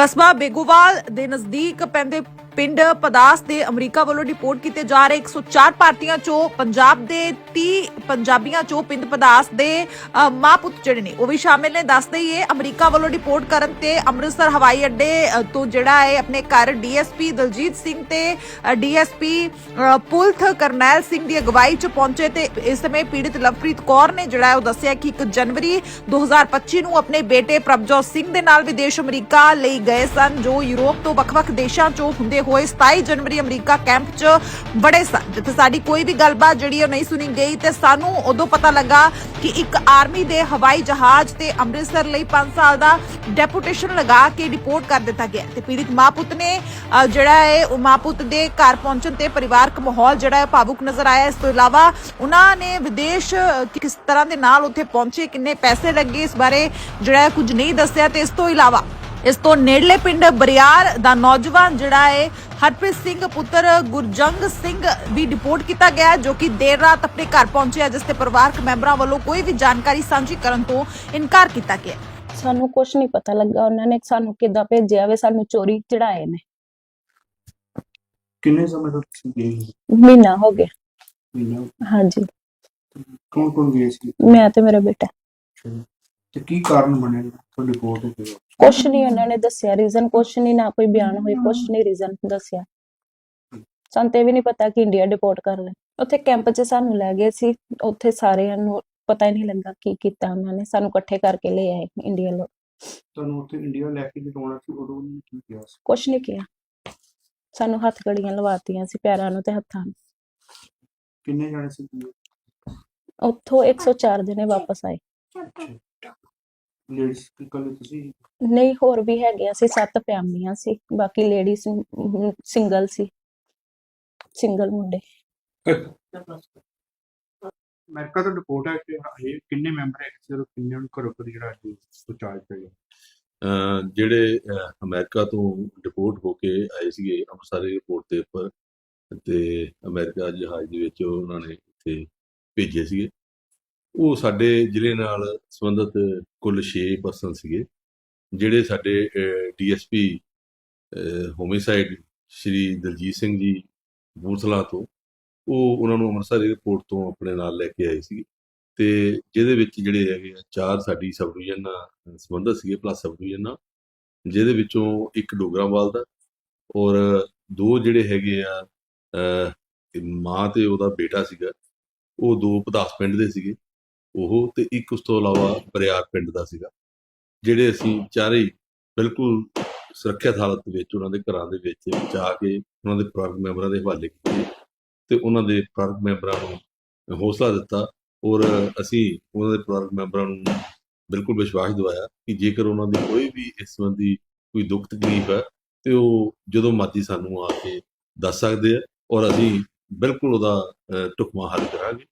ਕਸਬਾ ਬੇਗੋਵਾਲ ਦੇ ਨਜ਼ਦੀਕ ਪੈਂਦੇ ਪਿੰਡ ਪਦਾਸ ਦੇ ਅਮਰੀਕਾ ਵੱਲੋਂ ਡਿਪੋਰਟ ਕੀਤੇ ਜਾ ਰਹੇ 104 ਭਾਰਤੀਆਂ ਚੋਂ ਪੰਜਾਬ ਦੇ 30 ਪੰਜਾਬੀਆਂ ਚੋਂ ਪਿੰਡ ਪਦਾਸ ਦੇ ਅ, ਮਾਂ ਪੁੱਤ ਜਿਹੜੇ ਨੇ ਉਹ ਵੀ ਸ਼ਾਮਿਲ ਨੇ। ਦੱਸਦੇ ਹੀ ਇਹ ਅਮਰੀਕਾ ਵੱਲੋਂ ਰਿਪੋਰਟ ਕਰਨ ਤੇ ਅੰਮ੍ਰਿਤਸਰ ਹਵਾਈ ਅੱਡੇ ਤੋਂ ਜਿਹੜਾ ਹੈ ਆਪਣੇ ਘਰ ਡੀਐਸਪੀ ਦਲਜੀਤ ਸਿੰਘ ਤੇ ਡੀਐਸਪੀ ਪੁਲਥ ਕਰਨੈਲ ਸਿੰਘ ਦੀ ਅਗਵਾਈ ਚ ਪਹੁੰਚੇ ਤੇ ਇਸ ਸਮੇਂ ਪੀੜਿਤ ਲਵਪ੍ਰੀਤ ਕੌਰ ਨੇ ਜਿਹੜਾ ਉਹ ਦੱਸਿਆ ਕਿ 1 ਜਨਵਰੀ 2025 ਨੂੰ ਆਪਣੇ ਬੇਟੇ ਪ੍ਰਭਜੋਤ ਸਿੰਘ ਦੇ ਨਾਲ ਵਿਦੇਸ਼ ਅਮਰੀਕਾ ਲਈ ਗਏ ਸਨ ਜੋ ਯੂਰਪ ਤੋਂ ਵੱਖ-ਵੱਖ ਦੇਸ਼ਾਂ ਚੋਂ ਹੁੰਦੇ ਹੋਏ 27 ਜਨਵਰੀ ਅਮਰੀਕਾ ਕੈਂਪ 'ਚ ਬੜੇ ਸਨ। ਜਿੱਥੇ ਸਾਡੀ ਕੋਈ ਵੀ ਗੱਲਬਾਤ ਜਿਹੜੀ ਉਹ ਨਹੀਂ ਸੁਣੀ ਗਈ ਤੇ ਸਾਨੂੰ ਉਦੋਂ ਪਤਾ ਲੱਗਾ ਕਿ ਇੱਕ ਆਰਮੀ ਦੇ ਹਵਾਈ ਜਹਾਜ਼ ਤੇ ਅੰਮ੍ਰਿਤਸਰ ਲਈ 5 ਸਾਲ ਦਾ ਡੈਪੂਟੇਸ਼ਨ ਲਗਾ ਕੇ ਰਿਪੋਰਟ ਕਰ ਦਿੱਤਾ ਗਿਆ। ਤੇ ਪੀੜਿਤ ਮਾਂ ਪੁੱਤ ਨੇ ਜਿਹੜਾ ਹੈ, ਉਹ ਮਾਂ ਪੁੱਤ ਦੇ ਘਰ ਪਹੁੰਚਣ ਤੇ ਪਰਿਵਾਰਕ ਮਾਹੌਲ ਜਿਹੜਾ ਹੈ ਭਾਵੁਕ ਨਜ਼ਰ ਆਇਆ। ਇਸ ਤੋਂ ਇਲਾਵਾ ਉਹਨਾਂ ਨੇ ਵਿਦੇਸ਼ ਕਿਸ ਤਰ੍ਹਾਂ ਦੇ ਨਾਲ ਉੱਥੇ ਪਹੁੰਚੇ, ਕਿੰਨੇ ਪੈਸੇ ਲੱਗੇ, ਇਸ ਬਾਰੇ ਜਿਹੜਾ ਕੁਝ ਨਹੀਂ ਦੱਸਿਆ। ਤੇ ਇਸ ਤੋਂ ਇਲਾਵਾ ਇਸ ਤੋਂ ਨੇੜਲੇ ਪਿੰਡ ਬਰਿਆਰ ਦਾ ਨੌਜਵਾਨ ਜਿਹੜਾ ਹੈ ਹਰਪ੍ਰੀਤ ਸਿੰਘ ਪੁੱਤਰ ਗੁਰਜੰਗ ਸਿੰਘ ਵੀ ਰਿਪੋਰਟ ਕੀਤਾ ਗਿਆ ਹੈ, ਜੋ ਕਿ ਦੇਰ ਰਾਤ ਆਪਣੇ ਘਰ ਪਹੁੰਚਿਆ ਜਿਸ ਤੇ ਪਰਿਵਾਰਕ ਮੈਂਬਰਾਂ ਵੱਲੋਂ ਕੋਈ ਵੀ ਜਾਣਕਾਰੀ ਸਾਂਝੀ ਕਰਨ ਤੋਂ ਇਨਕਾਰ ਕੀਤਾ ਗਿਆ ਹੈ। ਸਾਨੂੰ ਕੁਝ ਨਹੀਂ ਪਤਾ ਲੱਗਾ। ਉਹਨਾਂ ਨੇ ਸਾਨੂੰ ਕਿੱਦਾਂ ਭੇਜਿਆ ਵੇ ਸਾਨੂੰ ਚੋਰੀ ਚੜਾਏ ਨੇ। ਕਿੰਨੇ ਸਮੇਂ ਤੋਂ ਤੁਸੀਂ ਗਏ ਸੀ? ਮਹੀਨਾ ਹੋ ਗਿਆ। ਮਹੀਨਾ ਹਾਂਜੀ। ਕੌਣ ਕੌਣ ਗਏ ਸੀ? ਮੈਂ ਤੇ ਮੇਰਾ ਬੇਟਾ। ਤੇ ਕੀ ਕਾਰਨ ਬਣਿਆ ਜਿਹੜਾ ਤੁਹਾਡੀ ਰਿਪੋਰਟ ਹੋ ਗਈ ਕੁਝ ਨਹੀਂ ਉਹਨਾਂ ਨੇ ਦੱਸਿਆ ਰੀਜ਼ਨ ਕੁਝ ਨਹੀਂ ਨਾ ਕੋਈ ਬਿਆਨ ਹੋਈ ਕੁਝ ਨਹੀਂ ਰੀਜ਼ਨ ਦੱਸਿਆ। ਸਾਨੂੰ ਤੇ ਵੀ ਨਹੀਂ ਪਤਾ ਕਿ ਇੰਡੀਆ ਡਿਪੋਰਟ ਕਰ ਲੈ ਉੱਥੇ ਕੈਂਪ 'ਚ ਸਾਨੂੰ ਲੈ ਗਏ ਸੀ ਉੱਥੇ ਸਾਰਿਆਂ ਨੂੰ ਪਤਾ ਹੀ ਨਹੀਂ ਲੱਗਾ ਕੀ ਕੀਤਾ ਉਹਨਾਂ ਨੇ ਸਾਨੂੰ ਇਕੱਠੇ ਕਰਕੇ ਲੈ ਆਏ ਇੰਡੀਆ ਲੋਕ ਤੁਹਾਨੂੰ ਉੱਥੇ ਇੰਡੀਆ ਲੈ ਕੇ ਜਦੋਂ ਆਉਣਾ ਸੀ ਉਦੋਂ ਉਹਨੇ ਕੀ ਕਿਹਾ ਸੀ? ਕੁਝ ਨਹੀਂ ਕੀਤਾ ਸਾਨੂੰ ਹੱਥ ਕੜੀਆਂ ਲਵਾਤੀਆਂ ਸੀ ਪੈਰਾਂ ਨੂੰ ਤੇ ਹੱਥਾਂ ਨੂੰ। ਕਿੰਨੇ ਜਾਣੇ ਸੀ? ਉੱਥੋਂ 104 ਜਣੇ ਵਾਪਸ ਆਏ। ਲੇਡੀਜ਼ ਕੱਲੇ ਤੁਸੀਂ? ਨਹੀਂ ਹੋਰ ਵੀ ਹੈਗੇ ਅਸੀਂ ਸੱਤ ਫੈਮਲੀਆਂ ਸੀ ਬਾਕੀ ਲੇਡੀਜ਼ ਸਿੰਗਲ ਸੀ ਸਿੰਗਲ ਮੁੰਡੇ। ਅਮਰੀਕਾ ਤੋਂ ਰਿਪੋਰਟ ਹੈ ਕਿ ਇਹ ਕਿੰਨੇ ਮੈਂਬਰ ਹੈ ਸੀ ਔਰ ਕਿੰਨੇ ਨੂੰ ਘਰੋਂ ਘਰ ਜਿਹੜਾ ਅੱਜ ਪਿਆ ਅਹ ਜਿਹੜੇ ਅਮਰੀਕਾ ਤੋਂ ਡਿਪੋਰਟ ਹੋ ਕੇ ਆਏ ਸੀਗੇ ਅੰਮ੍ਰਿਤਸਰ 에ਅਰਪੋਰਟ ਦੇ ਉੱਪਰ ਤੇ ਅਮਰੀਕਾ ਜਹਾਜ਼ ਦੇ ਵਿੱਚ ਉਹਨਾਂ ਨੇ ਇੱਥੇ ਭੇਜੇ ਸੀਗੇ। ਉਹ ਸਾਡੇ ਜ਼ਿਲ੍ਹੇ ਨਾਲ ਸੰਬੰਧਿਤ ਕੁੱਲ 6 ਪਰਸਨ ਸੀਗੇ, ਜਿਹੜੇ ਸਾਡੇ ਡੀਐਸਪੀ ਹੋਮਿਸਾਈਡ ਸ਼੍ਰੀ ਦਲਜੀਤ ਸਿੰਘ ਜੀ ਬੂਥਲਾ ਤੋਂ, ਉਹ ਉਹਨਾਂ ਨੂੰ ਅੰਮ੍ਰਿਤਸਰ 에ਅਰਪੋਰਟ ਤੋਂ ਆਪਣੇ ਨਾਲ ਲੈ ਕੇ ਆਏ ਸੀਗੇ। ਤੇ ਜਿਹਦੇ ਵਿੱਚ ਜਿਹੜੇ ਹੈਗੇ ਆ, ਚਾਰ ਸਾਡੀ ਸਬ ਡਿਵੀਜ਼ਨ ਨਾਲ ਸੰਬੰਧਿਤ ਸੀਗੇ ਪਲੱਸ ਸਬ ਡਿਵੀਜ਼ਨ ਨਾਲ, ਜਿਹਦੇ ਵਿੱਚੋਂ ਇੱਕ ਡੋਗਰਾਵਾਲ ਦਾ ਔਰ ਦੋ ਜਿਹੜੇ ਹੈਗੇ ਆ ਮਾਂ ਤੇ ਉਹਦਾ ਬੇਟਾ ਸੀਗਾ, ਉਹ ਦੋ ਪਦਾਸ ਪਿੰਡ ਦੇ ਸੀਗੇ। ਉਹ ਤੇ ਇੱਕ ਉਸ ਤੋਂ ਇਲਾਵਾ ਬਰਿਆਰ ਪਿੰਡ ਦਾ ਸੀਗਾ ਜਿਹੜੇ ਅਸੀਂ ਚਾਰੇ ਬਿਲਕੁਲ ਸੁਰੱਖਿਅਤ ਹਾਲਤ ਵਿੱਚ ਉਹਨਾਂ ਦੇ ਘਰਾਂ ਦੇ ਵਿੱਚ ਜਾ ਕੇ ਉਹਨਾਂ ਦੇ ਪਰਿਵਾਰਕ ਮੈਂਬਰਾਂ ਦੇ ਹਵਾਲੇ ਕੀਤੇ ਤੇ ਉਹਨਾਂ ਦੇ ਪਰਿਵਾਰਕ ਮੈਂਬਰਾਂ ਨੂੰ ਹੌਸਲਾ ਦਿੱਤਾ ਔਰ ਅਸੀਂ ਉਹਨਾਂ ਦੇ ਪਰਿਵਾਰਕ ਮੈਂਬਰਾਂ ਨੂੰ ਬਿਲਕੁਲ ਵਿਸ਼ਵਾਸ ਦਿਵਾਇਆ ਕਿ ਜੇਕਰ ਉਹਨਾਂ ਦੀ ਕੋਈ ਵੀ ਇਸ ਸੰਬੰਧੀ ਕੋਈ ਦੁੱਖ ਤਕਲੀਫ ਹੈ ਤੇ ਉਹ ਜਦੋਂ ਮਰਜ਼ੀ ਸਾਨੂੰ ਆ ਕੇ ਦੱਸ ਸਕਦੇ ਆ ਔਰ ਅਸੀਂ ਬਿਲਕੁਲ ਉਹਦਾ ਅਹ, ਢੁਕਵਾਂ ਹੱਲ ਕਰਾਂਗੇ।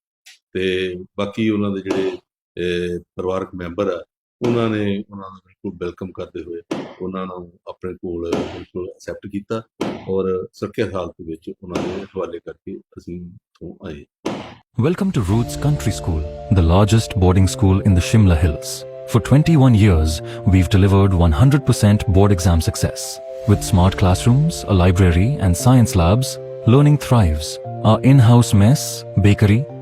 ਤੇ ਬਾਕੀ ਉਹਨਾਂ ਦੇ ਜਿਹੜੇ ਅਹ, ਪਰਿਵਾਰਕ ਮੈਂਬਰ ਆ ਉਹਨਾਂ ਨੇ ਉਹਨਾਂ ਦਾ ਬਿਲਕੁਲ ਵੈਲਕਮ ਕਰਦੇ ਹੋਏ ਉਹਨਾਂ ਨੂੰ ਆਪਣੇ ਕੋਲ ਬਿਲਕੁਲ ਐਕਸੈਪਟ ਕੀਤਾ ਔਰ ਸੁਰੱਖਿਅਤ ਹਾਲਤ ਵਿੱਚ ਉਹਨਾਂ ਦੇ ਹਵਾਲੇ ਕਰਕੇ ਅਸੀਂ ਤੋਂ ਆਏ Welcome to Roots Country School, the largest boarding school in the Shimla Hills. For 21 years, we've delivered 100% board exam success. With smart classrooms, a library, and science labs, learning thrives. Our in house mess, bakery,